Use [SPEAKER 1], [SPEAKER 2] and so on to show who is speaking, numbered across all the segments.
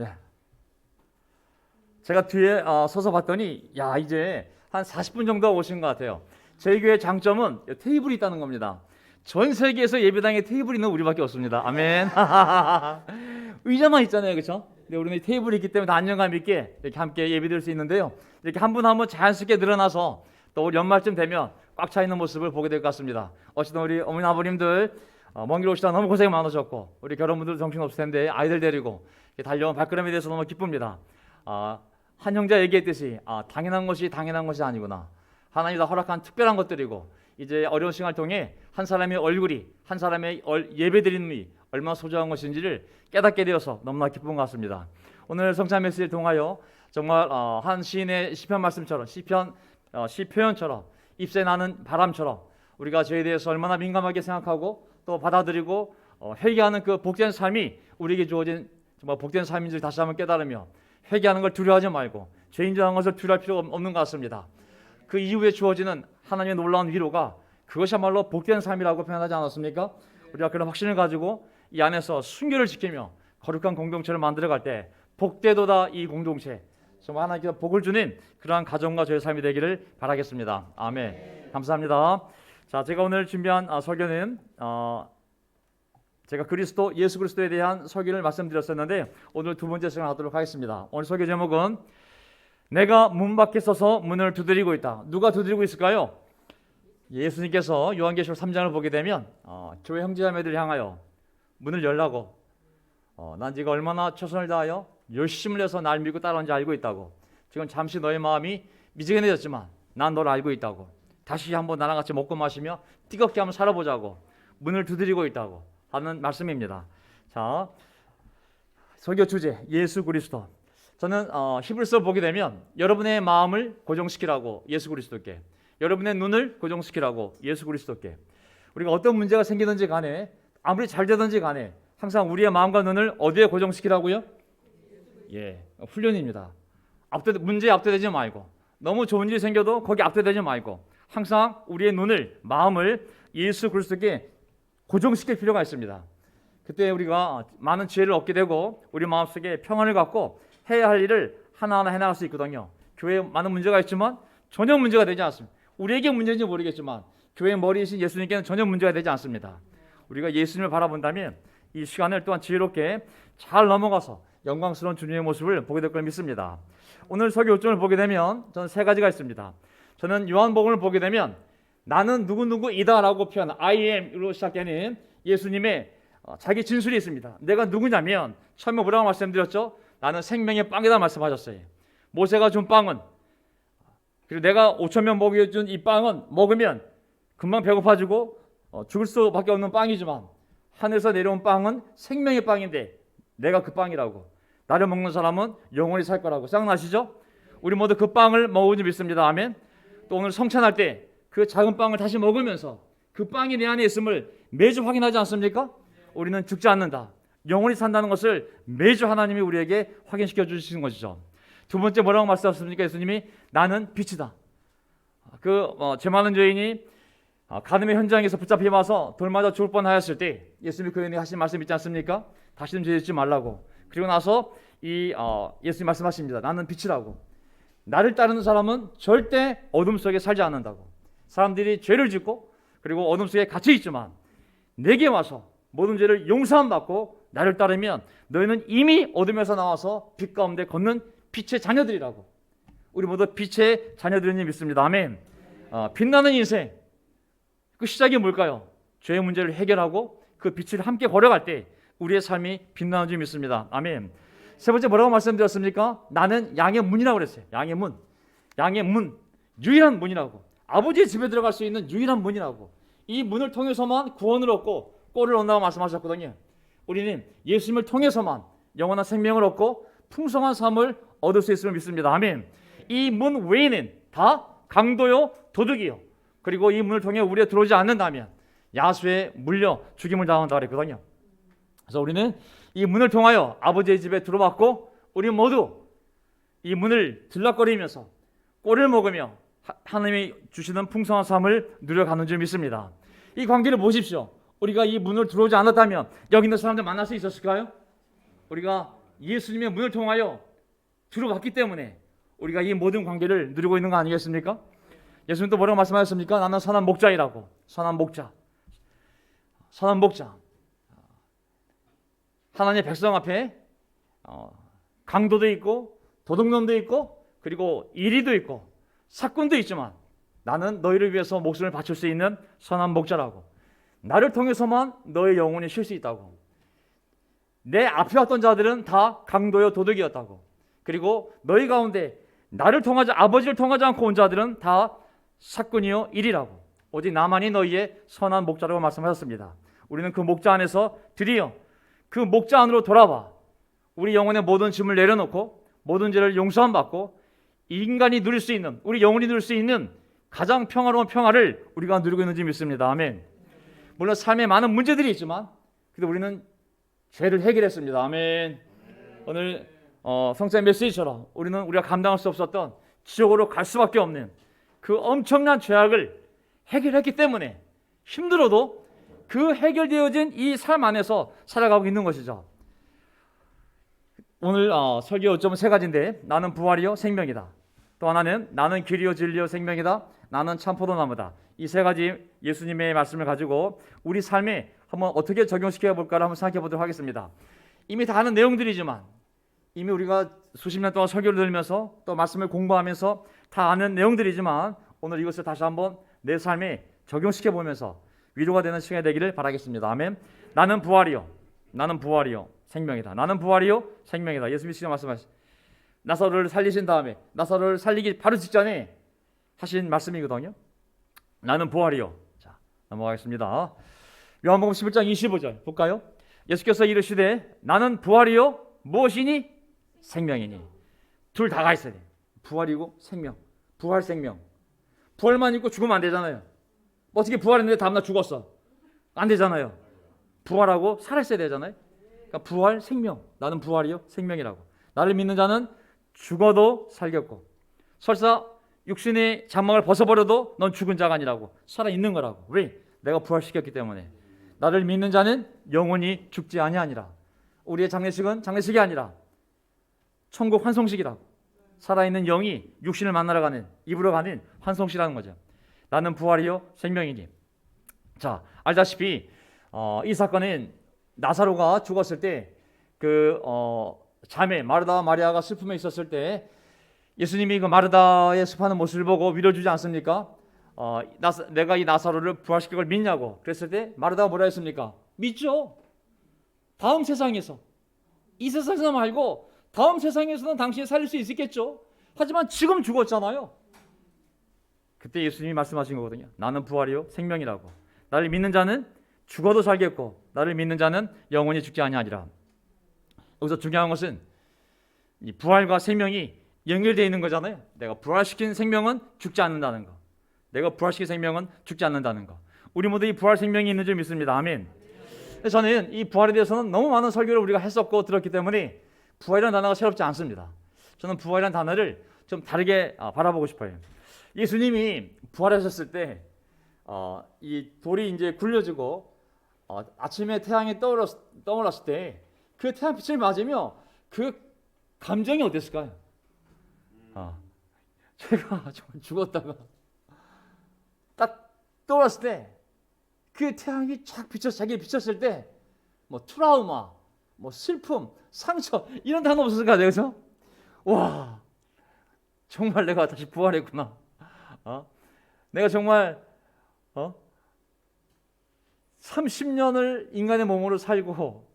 [SPEAKER 1] 예. 제가 뒤에 어, 서서 봤더니 야 이제 한 40분 정도 오신 것 같아요. 저희 교회 장점은 테이블이 있다는 겁니다. 전 세계에서 예배당에 테이블이 있는 우리밖에 없습니다. 아멘. 의자만 있잖아요, 그렇죠? 근데 우리는 테이블이 있기 때문에 다 안정감 있게 이렇게 함께 예배드릴 수 있는데요. 이렇게 한 분 한 분 자연스럽게 늘어나서 또 연말쯤 되면 꽉 차 있는 모습을 보게 될 것 같습니다. 어쨌든 우리 어머니 아버님들 어, 먼길 오시다 너무 고생 많으셨고 우리 결혼분들 정신 없을 텐데 아이들 데리고 달려온 발걸음에 대해서 너무 기쁩니다. 아, 한 형제 얘기했듯이 아, 당연한 것이 당연한 것이 아니구나. 하나님이 다 허락한 특별한 것들이고 이제 어려운 시간을 통해 한 사람의 얼굴이 한 사람의 얼- 예배드림이 얼마나 소중한 것인지를 깨닫게 되어서 너무나 기쁜 것 같습니다. 오늘 성찬 메시지를 통하여 정말 어, 한 시인의 시편 말씀처럼 시편 어, 시표현처럼 잎새 나는 바람처럼 우리가 저에 대해서 얼마나 민감하게 생각하고 또 받아들이고 어, 회개하는 그 복된 삶이 우리에게 주어진 정말 복된 삶인지 다시 한번 깨달으며 회개하는 걸 두려워하지 말고 죄인 정한 것을 두려워할 필요가 없는 것 같습니다. 그 이후에 주어지는 하나님의 놀라운 위로가 그것이야말로 복된 삶이라고 표현하지 않았습니까? 우리가 그런 확신을 가지고 이 안에서 순결을 지키며 거룩한 공동체를 만들어갈 때 복되도다 이 공동체 정말 하나님께서 복을 주는 그러한 가정과 저의 삶이 되기를 바라겠습니다. 아멘. 감사합니다. 자, 제가 오늘 준비한 아, 설교는 어, 제가 그리스도 예수 그리스도에 대한 설교를 말씀드렸었는데 오늘 두 번째 시간 하도록 하겠습니다. 오늘 설교 제목은 내가 문 밖에 서서 문을 두드리고 있다. 누가 두드리고 있을까요? 예수님께서 요한계시록 3장을 보게 되면 어, 교회 형제자매들 향하여 문을 열라고 어, 난 네가 얼마나 최선을 다하여 열심을 내서 날 믿고 따라오는지 알고 있다고 지금 잠시 너의 마음이 미지근해졌지만 난 너를 알고 있다고 다시 한번 나랑 같이 먹고 마시며 뜨겁게 한번 살아보자고 문을 두드리고 있다고 하는 말씀입니다. 자, 설교 주제 예수 그리스도. 저는 어, 히브리서 보게 되면 여러분의 마음을 고정시키라고 예수 그리스도께, 여러분의 눈을 고정시키라고 예수 그리스도께. 우리가 어떤 문제가 생기든지 간에 아무리 잘 되든지 간에 항상 우리의 마음과 눈을 어디에 고정시키라고요? 예, 훈련입니다. 압도 문제에 압도되지 말고 너무 좋은 일이 생겨도 거기 압도되지 말고 항상 우리의 눈을 마음을 예수 그리스도께 고정시킬 필요가 있습니다. 그때 우리가 많은 지혜를 얻게 되고 우리 마음속에 평안을 갖고 해야 할 일을 하나하나 해나갈 수 있거든요. 교회에 많은 문제가 있지만 전혀 문제가 되지 않습니다. 우리에게 문제인지 모르겠지만 교회 머리이신 예수님께는 전혀 문제가 되지 않습니다. 우리가 예수님을 바라본다면 이 시간을 또한 지혜롭게 잘 넘어가서 영광스러운 주님의 모습을 보게 될 걸 믿습니다. 오늘 설교 요점을 보게 되면 저는 세 가지가 있습니다. 저는 요한복음을 보게 되면 나는 누구누구이다라고 표현 I am으로 시작되는 예수님의 어, 자기 진술이 있습니다. 내가 누구냐면 처음에 뭐라고 말씀드렸죠? 나는 생명의 빵이다 말씀하셨어요. 모세가 준 빵은 그리고 내가 5천 명 먹여 준 이 빵은 먹으면 금방 배고파지고 어, 죽을 수밖에 없는 빵이지만 하늘에서 내려온 빵은 생명의 빵인데 내가 그 빵이라고 나를 먹는 사람은 영원히 살 거라고 생각나시죠? 우리 모두 그 빵을 먹으니 믿습니다. 아멘. 또 오늘 성찬할 때 그 작은 빵을 다시 먹으면서 그 빵이 내 안에 있음을 매주 확인하지 않습니까? 우리는 죽지 않는다. 영원히 산다는 것을 매주 하나님이 우리에게 확인시켜 주시는 것이죠. 두 번째 뭐라고 말씀하셨습니까? 예수님이 나는 빛이다. 그 어, 죄 많은 죄인이 어, 가늠의 현장에서 붙잡혀 와서 돌 맞아 죽을 뻔하였을 때 예수님이 그 은혜 하신 말씀 있지 않습니까? 다시는 죄 짓지 말라고. 그리고 나서 이 어, 예수님 말씀하십니다. 나는 빛이라고. 나를 따르는 사람은 절대 어둠 속에 살지 않는다고. 사람들이 죄를 짓고 그리고 어둠 속에 갇혀 있지만 내게 와서 모든 죄를 용서함 받고 나를 따르면 너희는 이미 어둠에서 나와서 빛 가운데 걷는 빛의 자녀들이라고. 우리 모두 빛의 자녀들인 줄 믿습니다. 아멘. 어, 빛나는 인생. 그 시작이 뭘까요? 죄의 문제를 해결하고 그 빛을 함께 걸어갈 때 우리의 삶이 빛나는 줄 믿습니다. 아멘. 세 번째 뭐라고 말씀드렸습니까? 나는 양의 문이라고 그랬어요. 양의 문. 양의 문. 유일한 문이라고. 아버지의 집에 들어갈 수 있는 유일한 문이라고. 이 문을 통해서만 구원을 얻고 꼴을 얻는다고 말씀하셨거든요. 우리는 예수님을 통해서만 영원한 생명을 얻고 풍성한 삶을 얻을 수 있음을 믿습니다. 아멘. 이 문 외에는 다 강도요, 도둑이요. 그리고 이 문을 통해 우리에 들어오지 않는다면 야수에 물려 죽임을 당한다 그랬거든요. 그래서 우리는 이 문을 통하여 아버지의 집에 들어왔고 우리 모두 이 문을 들락거리면서 꼴을 먹으며 하- 하나님이 주시는 풍성한 삶을 누려가는 줄 믿습니다. 이 관계를 보십시오. 우리가 이 문을 들어오지 않았다면 여기 있는 사람들 만날 수 있었을까요? 우리가 예수님의 문을 통하여 들어왔기 때문에 우리가 이 모든 관계를 누리고 있는 거 아니겠습니까? 예수님 또 뭐라고 말씀하셨습니까? 나는 선한 목자이라고. 선한 목자. 선한 목자. 하나님의 백성 앞에 어, 강도도 있고 도둑놈도 있고 그리고 이리도 있고 사꾼도 있지만 나는 너희를 위해서 목숨을 바칠 수 있는 선한 목자라고. 나를 통해서만 너의 영혼이 쉴 수 있다고. 내 앞에 왔던 자들은 다 강도요 도둑이었다고. 그리고 너희 가운데 나를 통하지 아버지를 통하지 않고 온 자들은 다 사꾼이요 일이라고. 오직 나만이 너희의 선한 목자라고 말씀하셨습니다. 우리는 그 목자 안에서 드디어 그 목자 안으로 돌아와 우리 영혼의 모든 짐을 내려놓고 모든 죄를 용서함 받고 인간이 누릴 수 있는 우리 영혼이 누릴 수 있는 가장 평화로운 평화를 우리가 누리고 있는지 믿습니다. 아멘. 물론 삶에 많은 문제들이 있지만 그래도 우리는 죄를 해결했습니다. 아멘. 오늘 어, 성찬 메시지처럼 우리는 우리가 감당할 수 없었던 지옥으로 갈 수밖에 없는 그 엄청난 죄악을 해결했기 때문에 힘들어도 그 해결되어진 이 삶 안에서 살아가고 있는 것이죠. 오늘 어, 설교 요점은 세 가지인데 나는 부활이요 생명이다. 또 하나는 나는 길이요 진리요 생명이다. 나는 참 포도나무다. 이 세 가지 예수님의 말씀을 가지고 우리 삶에 한번 어떻게 적용시켜 볼까를 한번 생각해 보도록 하겠습니다. 이미 다 아는 내용들이지만 이미 우리가 수십 년 동안 설교를 들으면서 또 말씀을 공부하면서 다 아는 내용들이지만 오늘 이것을 다시 한번 내 삶에 적용시켜 보면서 위로가 되는 시간이 되기를 바라겠습니다. 아멘. 나는 부활이요. 나는 부활이요. 생명이다. 나는 부활이요. 생명이다. 예수님이 지금 말씀하신 나사로를 살리신 다음에 나사로를 살리기 바로 직전에 하신 말씀이거든요. 나는 부활이요. 자, 넘어가겠습니다. 요한복음 11장 25절 볼까요? 예수께서 이르시되 나는 부활이요 무엇이니 생명이니 둘 다가 있어야 돼. 부활이고 생명. 부활 생명. 부활만 있고 죽으면 안 되잖아요. 어떻게 부활했는데 다음날 죽었어? 안 되잖아요. 부활하고 살았어야 되잖아요. 그러니까 부활 생명. 나는 부활이요 생명이라고. 나를 믿는 자는 죽어도 살겠고 설사 육신의 장막을 벗어버려도 넌 죽은 자가 아니라고 살아 있는 거라고. 왜? 내가 부활시켰기 때문에. 나를 믿는 자는 영원히 죽지 아니하니라. 우리의 장례식은 장례식이 아니라 천국 환송식이라고. 살아있는 영이 육신을 만나러 가는 입으로 가는 환송식이라는 거죠. 나는 부활이요 생명이니. 자 알다시피 어, 이 사건은 나사로가 죽었을 때그 어, 자매 마르다와 마리아가 슬픔에 있었을 때 예수님이 그 마르다의 슬퍼하는 모습을 보고 위로주지 않습니까? 어, 나사, 내가 이 나사로를 부활시킬 걸 믿냐고 그랬을 때 마르다가 뭐라 했습니까? 믿죠. 다음 세상에서 이 세상에서 말고 다음 세상에서는 당신이 살릴 수 있겠죠. 하지만 지금 죽었잖아요. 그때 예수님이 말씀하신 거거든요. 나는 부활이요 생명이라고. 나를 믿는 자는 죽어도 살겠고 나를 믿는 자는 영원히 죽지 아니하리라. 여기서 중요한 것은 이 부활과 생명이 연결되어 있는 거잖아요. 내가 부활시킨 생명은 죽지 않는다는 거. 내가 부활시킨 생명은 죽지 않는다는 거. 우리 모두 이 부활 생명이 있는 줄 믿습니다. 아멘. 저는 이 부활에 대해서는 너무 많은 설교를 우리가 했었고 들었기 때문에 부활이라는 단어가 새롭지 않습니다. 저는 부활이라는 단어를 좀 다르게 아, 바라보고 싶어요. 예수님이 부활하셨을 때, 어, 이 돌이 이제 굴려지고 어, 아침에 태양이 떠올랐, 떠올랐을 때 그 태양빛을 맞으며 그 감정이 어땠을까요? 아, 제가 죽었다가 딱 떠올랐을 때 그 태양이 쫙 비쳐 자기 비쳤을 때 뭐 트라우마, 뭐 슬픔, 상처 이런 단어 없었을까 그래서 와 정말 내가 다시 부활했구나. 어? 내가 정말 어? 30년을 인간의 몸으로 살고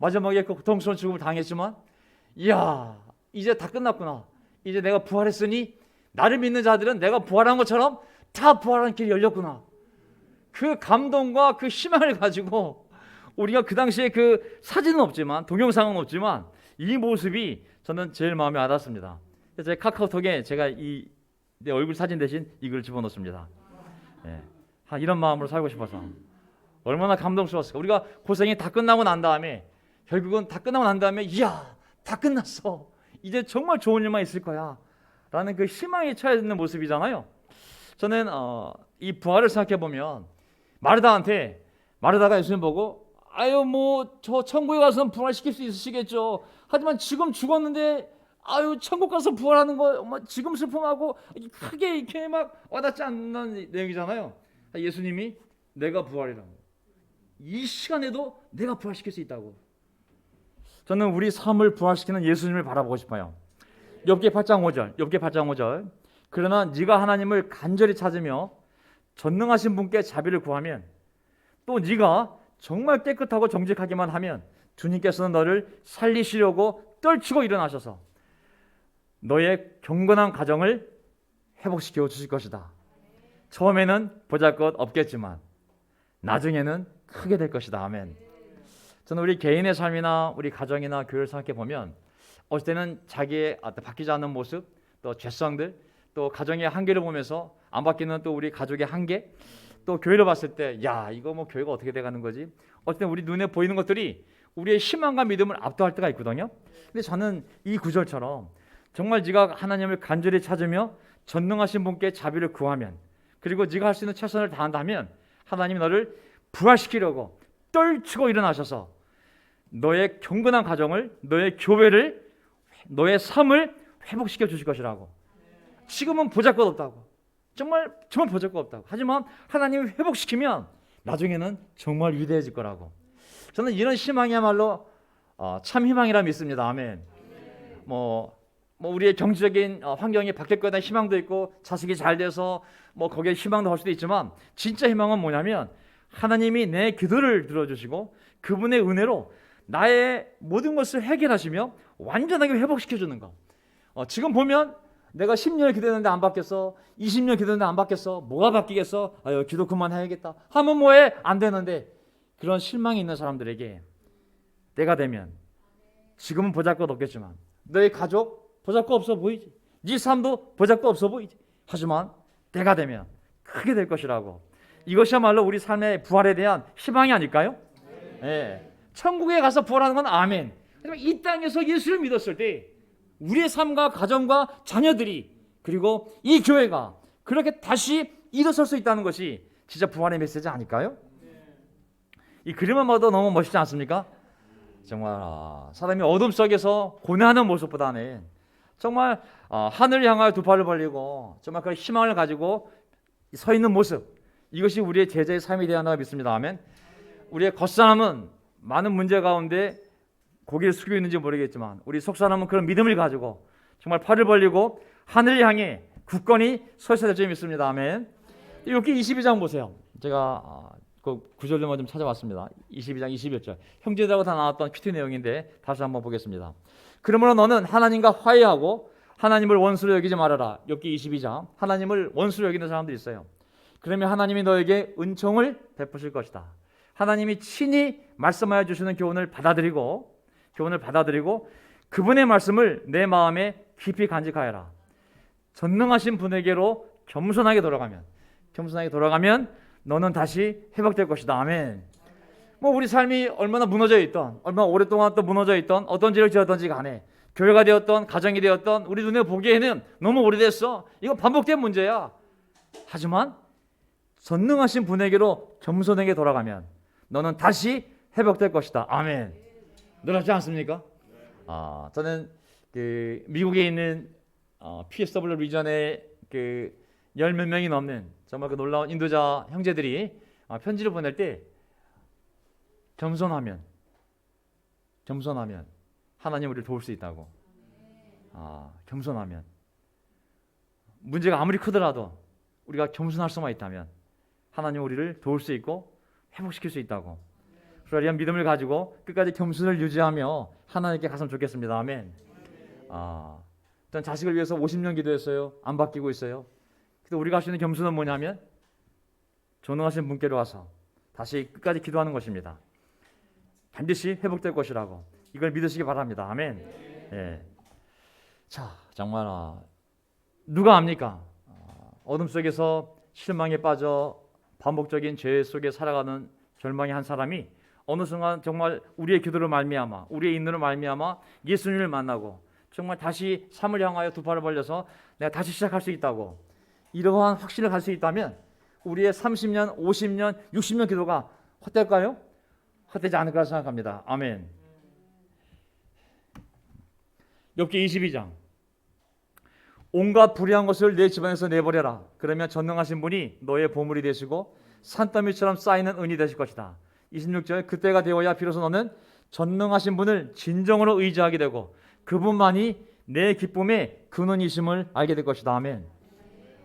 [SPEAKER 1] 마지막에 그 고통스러운 죽음을 당했지만 이야 이제 다 끝났구나. 이제 내가 부활했으니 나를 믿는 자들은 내가 부활한 것처럼 다 부활하는 길이 열렸구나. 그 감동과 그 희망을 가지고 우리가 그 당시에 그 사진은 없지만 동영상은 없지만 이 모습이 저는 제일 마음에 와닿습니다. 제 카카오톡에 제가 이 내 얼굴 사진 대신 이걸 집어넣습니다. 예. 아, 이런 마음으로 살고 싶어서 얼마나 감동스러웠을까. 우리가 고생이 다 끝나고 난 다음에 결국은 다 끝나고 난 다음에 이야 다 끝났어. 이제 정말 좋은 일만 있을 거야. 라는 그 희망이 차여 있는 모습이잖아요. 저는 어, 이 부활을 생각해 보면 마르다한테 마르다가 예수님 보고 아유 뭐 저 천국에 가서는 부활시킬 수 있으시겠죠. 하지만 지금 죽었는데 아유 천국 가서 부활하는 거뭐 지금 슬픔하고 크게 이렇게 막 와닿지 않는 내용이잖아요. 예수님이 내가 부활이라고. 이 시간에도 내가 부활시킬 수 있다고. 저는 우리 삶을 부활시키는 예수님을 바라보고 싶어요. 욥기 8장 5절. 욥기 8장 5절. 그러나 네가 하나님을 간절히 찾으며 전능하신 분께 자비를 구하면 또 네가 정말 깨끗하고 정직하기만 하면 주님께서는 너를 살리시려고 떨치고 일어나셔서 너의 경건한 가정을 회복시켜 주실 것이다. 처음에는 보잘것 없겠지만 나중에는 크게 될 것이다. 아멘. 저는 우리 개인의 삶이나 우리 가정이나 교회를 생각해 보면 어떨 때는 자기의 바뀌지 않는 모습, 또 죄성들, 또 가정의 한계를 보면서 안 바뀌는 또 우리 가족의 한계, 또 교회를 봤을 때, 야 이거 뭐 교회가 어떻게 돼가는 거지? 어쨌든 우리 눈에 보이는 것들이 우리의 희망과 믿음을 압도할 때가 있거든요. 근데 저는 이 구절처럼 정말 네가 하나님을 간절히 찾으며 전능하신 분께 자비를 구하면 그리고 네가 할 수 있는 최선을 다한다면 하나님이 너를 부활시키려고 떨치고 일어나셔서 너의 경건한 가정을 너의 교회를 너의 삶을 회복시켜 주실 것이라고. 지금은 보잘것 없다고. 정말 정말 보잘것 없다고. 하지만 하나님이 회복시키면 나중에는 정말 위대해질 거라고. 저는 이런 희망이야말로 어, 참 희망이라 믿습니다. 아멘. 뭐, 뭐 우리의 경제적인 어, 환경이 바뀔 거에 대한 희망도 있고 자식이 잘 돼서 뭐 거기에 희망도 할 수도 있지만 진짜 희망은 뭐냐면 하나님이 내 기도를 들어주시고 그분의 은혜로 나의 모든 것을 해결하시며 완전하게 회복시켜 주는 거. 어, 지금 보면 내가 10년을 기도했는데 안 바뀌었어. 20년 기도했는데 안 바뀌었어. 뭐가 바뀌겠어? 아유, 기도 그만해야겠다. 하면 뭐해? 안 되는데 그런 실망이 있는 사람들에게 때가 되면 지금은 보잘것 없겠지만 너의 가족 보잘것 없어 보이지. 네 삶도 보잘것 없어 보이지. 하지만 때가 되면 크게 될 것이라고. 이것이야말로 우리 삶의 부활에 대한 희망이 아닐까요? 예. 천국에 가서 부활하는 건 아멘. 하지만 이 땅에서 예수를 믿었을 때 우리의 삶과 가정과 자녀들이 그리고 이 교회가 그렇게 다시 일어설 수 있다는 것이 진짜 부활의 메시지 아닐까요? 이 그림만 봐도 너무 멋있지 않습니까? 정말 아, 사람이 어둠 속에서 고뇌하는 모습보다는 정말 아, 하늘 향하여 두 팔을 벌리고 정말 그 희망을 가지고 서 있는 모습 이것이 우리의 제자의 삶이 되어야 한다고 믿습니다. 아멘. 우리의 겉사람은 많은 문제 가운데 고개를 숙이고 있는지 모르겠지만 우리 속사람은 그런 믿음을 가지고 정말 팔을 벌리고 하늘을 향해 굳건히 서 있어야 될줄 믿습니다. 아멘. 여기 22장 보세요. 제가 아, 그 구절들만 좀 찾아봤습니다. 22장 21절. 형제들하고 다 나왔던 큐티 내용인데 다시 한번 보겠습니다. 그러므로 너는 하나님과 화해하고 하나님을 원수로 여기지 말아라. 여기 22장. 하나님을 원수로 여기는 사람들이 있어요. 그러면 하나님이 너에게 은총을 베푸실 것이다. 하나님이 친히 말씀하여 주시는 교훈을 받아들이고 교훈을 받아들이고 그분의 말씀을 내 마음에 깊이 간직하여라. 전능하신 분에게로 겸손하게 돌아가면 겸손하게 돌아가면 너는 다시 회복될 것이다. 아멘. 뭐 우리 삶이 얼마나 무너져 있던 얼마나 오랫동안 또 무너져 있던 어떤 죄를 지었던지 간에 교회가 되었던 가정이 되었던 우리 눈에 보기에는 너무 오래됐어. 이거 반복된 문제야. 하지만 전능하신 분에게로 겸손하게 돌아가면 너는 다시 회복될 것이다. 아멘. 놀랍지 않습니까? 아, 저는 그 미국에 있는 어, PSW 리전의 그열 몇 명이 넘는 정말 그 놀라운 인도자 형제들이 아, 편지를 보낼 때 겸손하면 겸손하면 하나님 우리를 도울 수 있다고. 아, 겸손하면 문제가 아무리 크더라도 우리가 겸손할 수만 있다면 하나님 우리를 도울 수 있고 회복시킬 수 있다고. 그러한 믿음을 가지고 끝까지 겸손을 유지하며 하나님께 갔으면 좋겠습니다. 아멘. 아, 전 자식을 위해서 50년 기도했어요. 안 바뀌고 있어요. 근데 우리가 할 수 있는 겸손은 뭐냐면 전능하신 분께로 와서 다시 끝까지 기도하는 것입니다. 반드시 회복될 것이라고 이걸 믿으시기 바랍니다. 아멘. 예. 자, 정말 아, 누가 압니까? 아, 어둠 속에서 실망에 빠져 반복적인 죄 속에 살아가는 절망의 한 사람이 어느 순간 정말 우리의 기도를 말미암아 우리의 인도를 말미암아 예수님을 만나고 정말 다시 삶을 향하여 두 팔을 벌려서 내가 다시 시작할 수 있다고 이러한 확신을 갈 수 있다면 우리의 30년, 50년, 60년 기도가 헛될까요? 헛되지 않을 거라 생각합니다. 아멘. 욥기 22장. 온갖 불의한 것을 내 집안에서 내버려라. 그러면 전능하신 분이 너의 보물이 되시고 산더미처럼 쌓이는 은이 되실 것이다. 26절 그때가 되어야 비로소 너는 전능하신 분을 진정으로 의지하게 되고 그분만이 내 기쁨의 근원이심을 알게 될 것이다. 아멘.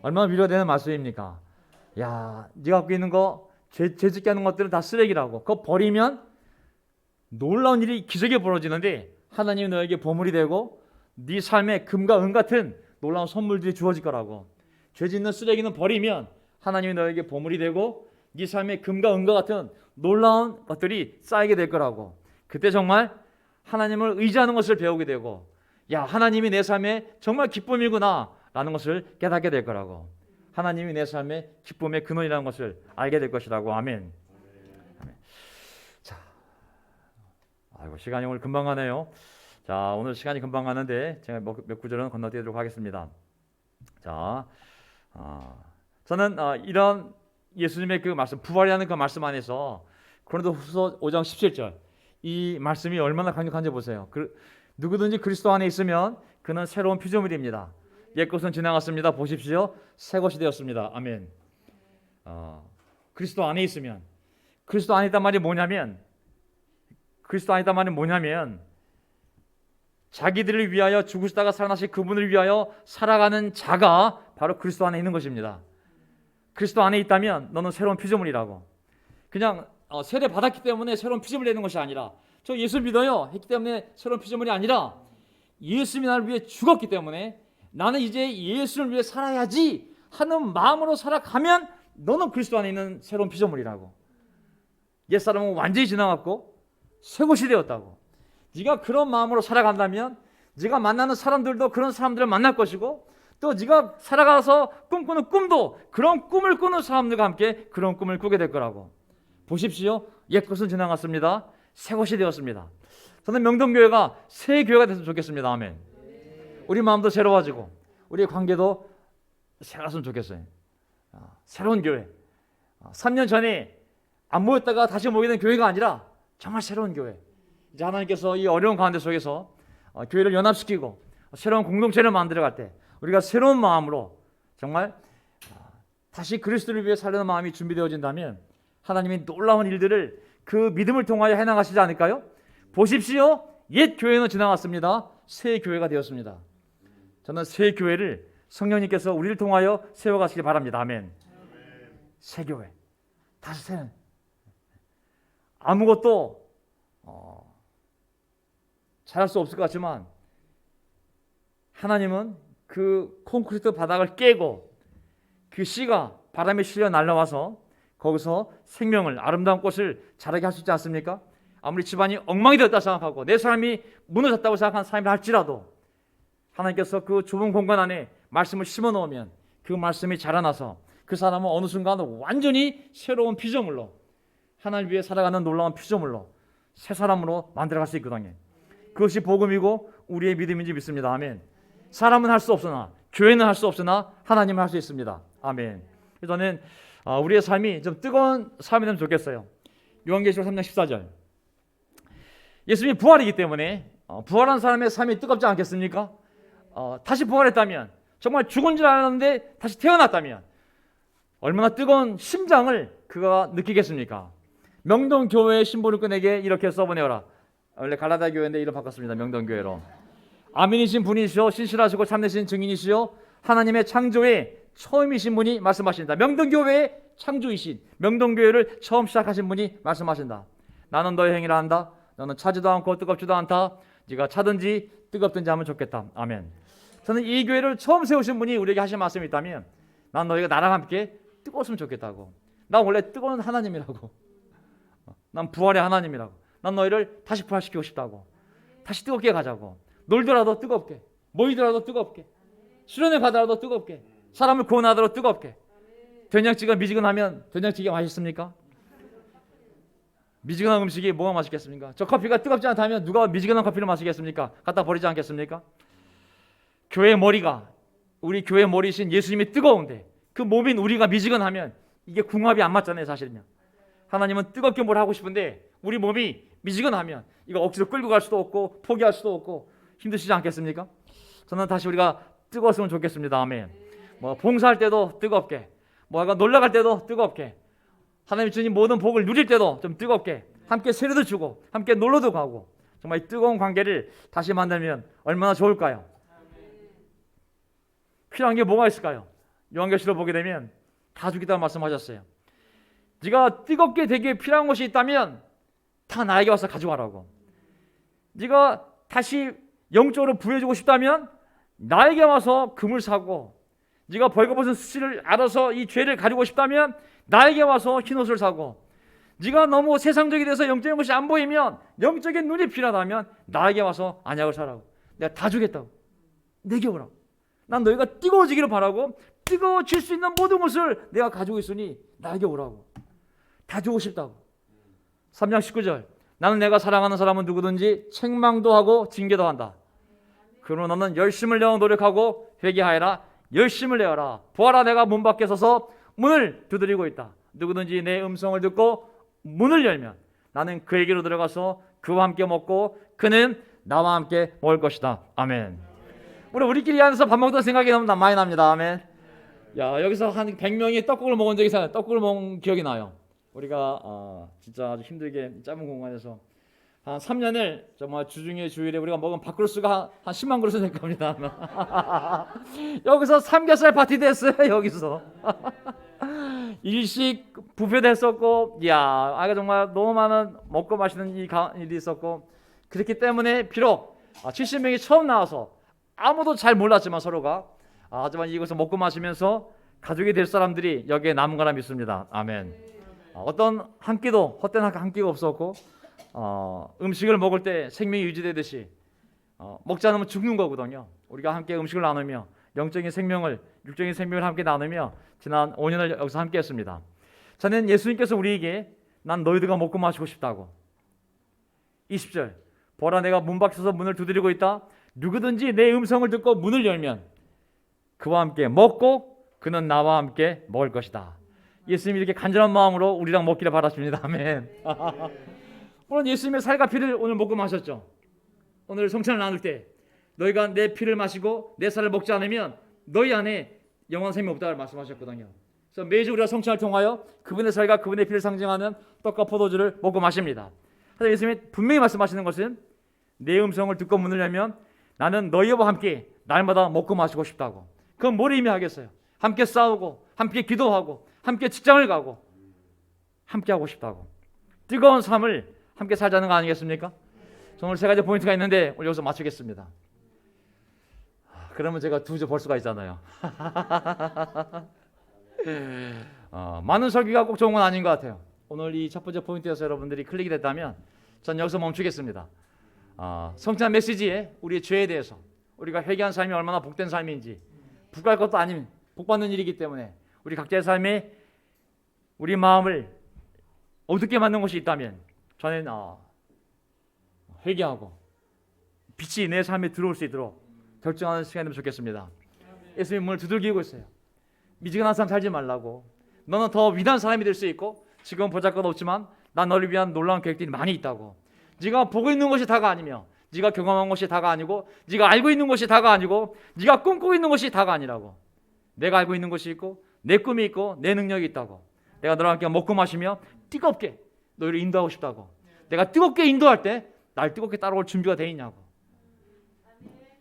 [SPEAKER 1] 얼마나 위로되는 말씀입니까? 야, 네가 갖고 있는 거 죄, 죄짓게 하는 것들은 다 쓰레기라고. 그거 버리면 놀라운 일이 기적이 벌어지는데 하나님이 너에게 보물이 되고 네 삶에 금과 은 같은 놀라운 선물들이 주어질 거라고. 죄 짓는 쓰레기는 버리면 하나님이 너에게 보물이 되고 네 삶에 금과 은과 같은 놀라운 것들이 쌓이게 될 거라고. 그때 정말 하나님을 의지하는 것을 배우게 되고 야 하나님이 내 삶에 정말 기쁨이구나 라는 것을 깨닫게 될 거라고. 하나님이 내 삶의 기쁨의 근원이라는 것을 알게 될 것이라고. 아멘. 아멘. 자, 아이고 시간이 오늘 금방 가네요. 자 오늘 시간이 금방 가는데 제가 몇, 몇 구절은 건너뛰도록 하겠습니다. 자, 아, 저는 아, 이런 예수님의 그 말씀 부활이라는 그 말씀 안에서 고린도후서 5장 17절 이 말씀이 얼마나 강력한지 보세요. 그, 누구든지 그리스도 안에 있으면 그는 새로운 피조물입니다. 옛 것은 지나갔습니다. 보십시오. 새 것이 되었습니다. 아멘. 어, 그리스도 안에 있으면 그리스도 안에 있단 말이 뭐냐면 그리스도 안에 있단 말이 뭐냐면 자기들을 위하여 죽으시다가 살아나신 그분을 위하여 살아가는 자가 바로 그리스도 안에 있는 것입니다. 그리스도 안에 있다면 너는 새로운 피조물이라고. 그냥 어, 세례 받았기 때문에 새로운 피조물이 되는 것이 아니라 저 예수 믿어요 했기 때문에 새로운 피조물이 아니라 예수님이 나를 위해 죽었기 때문에 나는 이제 예수를 위해 살아야지 하는 마음으로 살아가면 너는 그리스도 안에 있는 새로운 피조물이라고. 옛사람은 완전히 지나갔고 새 것이 되었다고. 네가 그런 마음으로 살아간다면 네가 만나는 사람들도 그런 사람들을 만날 것이고 또 네가 살아가서 꿈꾸는 꿈도 그런 꿈을 꾸는 사람들과 함께 그런 꿈을 꾸게 될 거라고. 보십시오. 옛 것은 지나갔습니다. 새 것이 되었습니다. 저는 명동교회가 새 교회가 됐으면 좋겠습니다. 아멘. 우리 마음도 새로워지고 우리의 관계도 새로웠으면 좋겠어요. 아, 새로운 교회. 3년 전에 안 모였다가 다시 모이게 된 교회가 아니라 정말 새로운 교회. 이제 하나님께서 이 어려운 가운데 속에서 어, 교회를 연합시키고 새로운 공동체를 만들어갈 때 우리가 새로운 마음으로 정말 아, 다시 그리스도를 위해 살려는 마음이 준비되어진다면 하나님이 놀라운 일들을 그 믿음을 통하여 해나가시지 않을까요? 보십시오. 옛 교회는 지나갔습니다. 새 교회가 되었습니다. 저는 새 교회를 성령님께서 우리를 통하여 세워가시기 바랍니다. 아멘. 새 교회. 다시 새. 아무것도 어, 잘할 수 없을 것 같지만 하나님은 그 콘크리트 바닥을 깨고 그 씨가 바람에 실려 날라와서 거기서 생명을 아름다운 꽃을 자라게 할 수 있지 않습니까? 아무리 집안이 엉망이 되었다 생각하고 내 삶이 무너졌다고 생각하는 삶이 할지라도 하나님께서 그 좁은 공간 안에 말씀을 심어 놓으면 그 말씀이 자라나서 그 사람은 어느 순간 완전히 새로운 피조물로 하나님 위해 살아가는 놀라운 피조물로 새 사람으로 만들어갈 수 있거든요. 그것이 복음이고 우리의 믿음인지 믿습니다. 아멘. 사람은 할 수 없으나 교회는 할 수 없으나 하나님은 할 수 있습니다. 아멘. 저는 어, 우리의 삶이 좀 뜨거운 삶이 되면 좋겠어요. 요한계시록 3장 14절. 예수님이 부활이기 때문에 어, 부활한 사람의 삶이 뜨겁지 않겠습니까? 어, 다시 부활했다면 정말 죽은 줄 알았는데 다시 태어났다면 얼마나 뜨거운 심장을 그가 느끼겠습니까? 명동 교회의 신부를 꺼내게 이렇게 써보내어라. 원래 갈라다 교회인데 이름 바꿨습니다. 명동 교회로. 아멘이신 분이시오 신실하시고 참되신 증인이시오 하나님의 창조의 처음이신 분이 말씀하신다. 명동교회의 창조이신 명동교회를 처음 시작하신 분이 말씀하신다. 나는 너의 행위를 한다. 너는 차지도 않고 뜨겁지도 않다. 네가 차든지 뜨겁든지 하면 좋겠다. 아멘. 저는 이 교회를 처음 세우신 분이 우리에게 하신 말씀이 있다면 난 너희가 나랑 함께 뜨거웠으면 좋겠다고. 나 원래 뜨거운 하나님이라고. 난 부활의 하나님이라고. 난 너희를 다시 부활시키고 싶다고. 다시 뜨겁게 가자고. 놀더라도 뜨겁게. 모이더라도 뜨겁게. 수련회 가더라도 뜨겁게. 사람을 구원하도록 뜨겁게. 된장찌개가 미지근하면 된장찌개가 맛있습니까? 미지근한 음식이 뭐가 맛있겠습니까? 저 커피가 뜨겁지 않다면 누가 미지근한 커피를 마시겠습니까? 갖다 버리지 않겠습니까? 교회 머리가 우리 교회 머리신 예수님이 뜨거운데 그 몸인 우리가 미지근하면 이게 궁합이 안 맞잖아요, 사실은요. 하나님은 뜨겁게 뭘 하고 싶은데 우리 몸이 미지근하면 이거 억지로 끌고 갈 수도 없고 포기할 수도 없고 힘드시지 않겠습니까? 저는 다시 우리가 뜨거웠으면 좋겠습니다. 아멘. 뭐 봉사할 때도 뜨겁게, 뭐 약간 놀러 갈 때도 뜨겁게, 하나님 주님 모든 복을 누릴 때도 좀 뜨겁게, 함께 세례도 주고, 함께 놀러도 가고, 정말 이 뜨거운 관계를 다시 만들면 얼마나 좋을까요? 필요한 게 뭐가 있을까요? 요한계시록 보게 되면 다 주겠다고 말씀하셨어요. 네가 뜨겁게 되기에 필요한 것이 있다면 다 나에게 와서 가져가라고. 네가 다시 영적으로 부여주고 싶다면 나에게 와서 금을 사고 네가 벌거벗은 수치를 알아서 이 죄를 가리고 싶다면 나에게 와서 흰옷을 사고 네가 너무 세상적이 돼서 영적인 것이 안 보이면 영적인 눈이 필요하다면 나에게 와서 안약을 사라고. 내가 다 주겠다고. 내게 오라고. 난 너희가 뜨거워지기를 바라고 뜨거워질 수 있는 모든 것을 내가 가지고 있으니 나에게 오라고. 다 주고 싶다고 3장 19절. 나는 내가 사랑하는 사람은 누구든지 책망도 하고 징계도 한다. 그러나 너는 열심을 내어 노력하고 회개하여라. 열심을 내어라. 보아라 내가 문 밖에 서서 문을 두드리고 있다. 누구든지 내 음성을 듣고 문을 열면 나는 그에게로 들어가서 그와 함께 먹고 그는 나와 함께 먹을 것이다. 아멘. 우리 우리끼리 앉아서 밥 먹던 생각이 너무 나- 많이 납니다. 아멘. 야 여기서 한 100명이 떡국을 먹은 적이 있어요. 떡국을 먹은 기억이 나요 우리가 아, 진짜 아주 힘들게 짧은 공간에서 한 3년을 정말 주중에 주일에 우리가 먹은 밥그릇수가 한, 한 10만 그릇은 될 겁니다. 여기서 삼겹살 파티 됐어요. 여기서 일식 부페도 했었고, 야, 아가 정말 너무 많은 먹고 마시는 일이 있었고, 그렇기 때문에 비록 아, 70명이 처음 나와서 아무도 잘 몰랐지만 서로가 아, 하지만 이곳에서 먹고 마시면서 가족이 될 사람들이 여기에 남은 거라 믿습니다. 아멘. 아, 어떤 한 끼도 헛된 한 끼가 없었고 어, 음식을 먹을 때 생명이 유지되듯이 어, 먹지 않으면 죽는 거거든요. 우리가 함께 음식을 나누며 영적인 생명을 육적인 생명을 함께 나누며 지난 5년을 여기서 함께 했습니다. 저는 예수님께서 우리에게 난 너희들과 먹고 마시고 싶다고 20절 보라 내가 문 밖에 서서 문을 두드리고 있다 누구든지 내 음성을 듣고 문을 열면 그와 함께 먹고 그는 나와 함께 먹을 것이다. 예수님이 이렇게 간절한 마음으로 우리랑 먹기를 바라십니다. 아멘. 물론 예수님의 살과 피를 오늘 먹고 마셨죠. 오늘 성찬을 나눌 때 너희가 내 피를 마시고 내 살을 먹지 않으면 너희 안에 영원 생명 없다고 말씀하셨거든요. 그래서 매주 우리가 성찬을 통하여 그분의 살과 그분의 피를 상징하는 떡과 포도주를 먹고 마십니다. 하지만 예수님이 분명히 말씀하시는 것은 내 음성을 듣고 문을 열면 나는 너희와 함께 날마다 먹고 마시고 싶다고. 그건 뭘 의미하겠어요? 함께 싸우고 함께 기도하고 함께 직장을 가고 함께 하고 싶다고. 뜨거운 삶을 함께 살자는 거 아니겠습니까? 저 오늘 세 가지 포인트가 있는데 오늘 여기서 맞추겠습니다. 아, 그러면 제가 두주볼 수가 있잖아요. 어, 많은 설교가 꼭 좋은 건 아닌 것 같아요. 오늘 이 첫 번째 포인트에서 여러분들이 클릭이 됐다면 전 여기서 멈추겠습니다. 아, 성찬 메시지에 우리의 죄에 대해서 우리가 회개한 삶이 얼마나 복된 삶인지 북할 것도 아닌 복받는 일이기 때문에 우리 각자의 삶에 우리 마음을 어둡게 만든 것이 있다면 저는 어, 회개하고 빛이 내 삶에 들어올 수 있도록 결정하는 시간이 되면 좋겠습니다. 예수님 문을 두들기고 있어요. 미지근한 삶 살지 말라고. 너는 더 위대한 사람이 될 수 있고 지금 보잘것 없지만 난 너를 위한 놀라운 계획들이 많이 있다고. 네가 보고 있는 것이 다가 아니며 네가 경험한 것이 다가 아니고 네가 알고 있는 것이 다가 아니고 네가 꿈꾸고 있는 것이 다가 아니라고. 내가 알고 있는 것이 있고 내 꿈이 있고 내 능력이 있다고. 내가 너랑 함께 먹고 마시며 뜨겁게 너희를 인도하고 싶다고. 내가 뜨겁게 인도할 때 날 뜨겁게 따라올 준비가 돼 있냐고.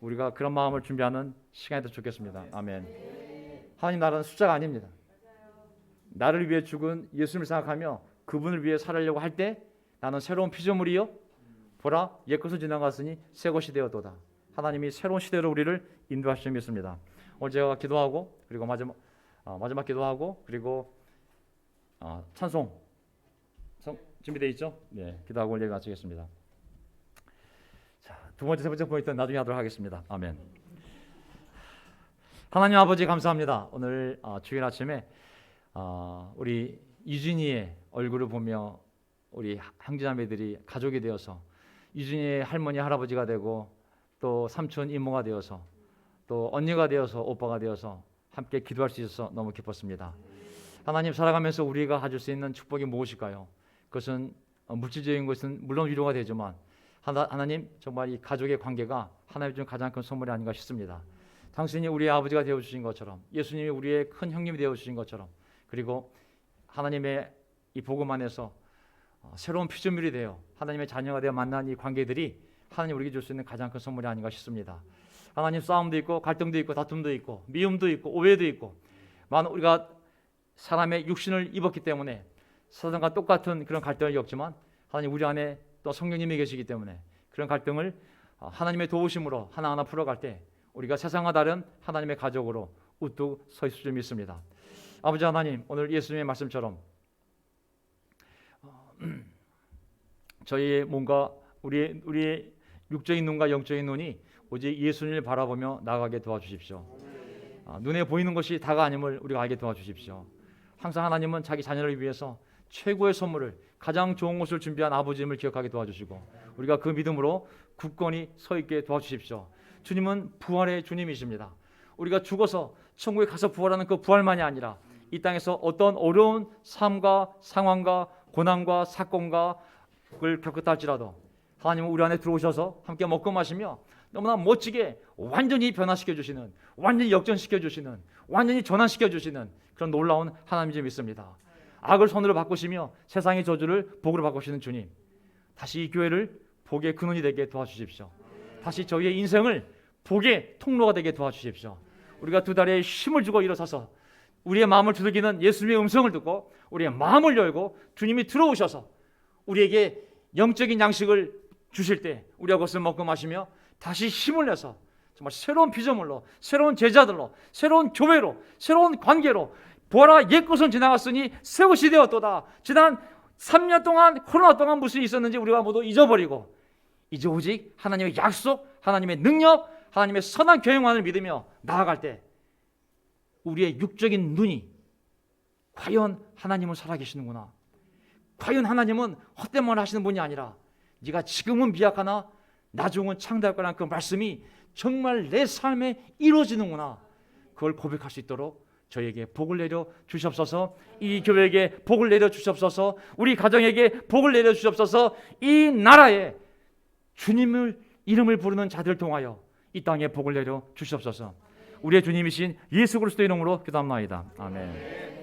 [SPEAKER 1] 우리가 그런 마음을 준비하는 시간이 더 좋겠습니다. 아멘. 하나님 나라는 숫자가 아닙니다. 나를 위해 죽은 예수님을 생각하며 그분을 위해 살으려고 할 때 나는 새로운 피조물이요. 보라 옛것은 지나갔으니 새 것이 되었도다. 하나님이 새로운 시대로 우리를 인도하시는 믿습니다. 오늘 제가 기도하고 그리고 마지막 어, 마지막 기도하고 그리고 어, 찬송 성, 준비되어 있죠? 네, 기도하고 오늘 예배 마치겠습니다. 자, 두 번째 세 번째 포인트 나중에 하도록 하겠습니다. 아멘. 하나님 아버지 감사합니다. 오늘 어, 주일 아침에 어, 우리 이준이의 얼굴을 보며 우리 형제자매들이 가족이 되어서 이준이의 할머니 할아버지가 되고 또 삼촌 이모가 되어서 또 언니가 되어서 오빠가 되어서 함께 기도할 수 있어서 너무 기뻤습니다. 하나님 살아가면서 우리가 가질 수 있는 축복이 무엇일까요? 그것은 어, 물질적인 것은 물론 위로가 되지만 하나, 하나 님 정말 이 가족의 관계가 하나님 중 가장 큰 선물이 아닌가 싶습니다. 당신이 우리의 아버지가 되어 주신 것처럼 예수님이 우리의 큰 형님이 되어 주신 것처럼 그리고 하나님의 이 복음 안에서 어, 새로운 피조물이 되어 하나님의 자녀가 되어 만난 이 관계들이 하나님 우리에게 줄 수 있는 가장 큰 선물이 아닌가 싶습니다. 하나님 싸움도 있고 갈등도 있고 다툼도 있고 미움도 있고 오해도 있고 많은 우리가 사람의 육신을 입었기 때문에 사단과 똑같은 그런 갈등을 겪지만 하나님 우리 안에 또 성령님이 계시기 때문에 그런 갈등을 어, 하나님의 도우심으로 하나하나 풀어갈 때 우리가 세상과 다른 하나님의 가족으로 우뚝 서 있을 줄 믿습니다. 아버지 하나님 오늘 예수님의 말씀처럼 어, 저희의 몸과 우리의 우리의 육적인 눈과 영적인 눈이 오직 예수님을 바라보며 나가게 도와주십시오. 아, 눈에 보이는 것이 다가 아님을 우리가 알게 도와주십시오. 항상 하나님은 자기 자녀를 위해서 최고의 선물을 가장 좋은 것을 준비한 아버지임을 기억하게 도와주시고 우리가 그 믿음으로 굳건히 서 있게 도와주십시오. 주님은 부활의 주님이십니다. 우리가 죽어서 천국에 가서 부활하는 그 부활만이 아니라 이 땅에서 어떤 어려운 삶과 상황과 고난과 사건과 그걸 겪었다 할지라도 하나님은 우리 안에 들어오셔서 함께 먹고 마시며 너무나 멋지게 완전히 변화시켜 주시는 완전히 역전시켜 주시는 완전히 전환시켜 주시는 그런 놀라운 하나님을 믿습니다. 악을 손으로 바꾸시며 세상의 저주를 복으로 바꾸시는 주님. 다시 이 교회를 복의 근원이 되게 도와주십시오. 다시 저희의 인생을 복의 통로가 되게 도와주십시오. 우리가 두 다리에 힘을 주고 일어서서 우리의 마음을 두들기는 예수님의 음성을 듣고 우리의 마음을 열고 주님이 들어오셔서 우리에게 영적인 양식을 주실 때 우리가 그것을 먹고 마시며 다시 힘을 내서 정말 새로운 피조물로 새로운 제자들로 새로운 교회로 새로운 관계로 보라 옛 것은 지나갔으니 새 것이 되었도다. 지난 3년 동안 코로나 동안 무슨 일이 있었는지 우리가 모두 잊어버리고 이제 오직 하나님의 약속 하나님의 능력 하나님의 선한 교행만을 믿으며 나아갈 때 우리의 육적인 눈이 과연 하나님은 살아계시는구나. 과연 하나님은 헛된 말 하시는 분이 아니라 네가 지금은 미약하나 나중은 창대할 거라는 그 말씀이 정말 내 삶에 이루어지는구나. 그걸 고백할 수 있도록 저에게 복을 내려 주시옵소서. 이 교회에게 복을 내려 주시옵소서. 우리 가정에게 복을 내려 주시옵소서. 이 나라에 주님을 이름을 부르는 자들 통하여 이 땅에 복을 내려 주시옵소서. 우리의 주님이신 예수 그리스도의 이름으로 기도합나이다. 아멘.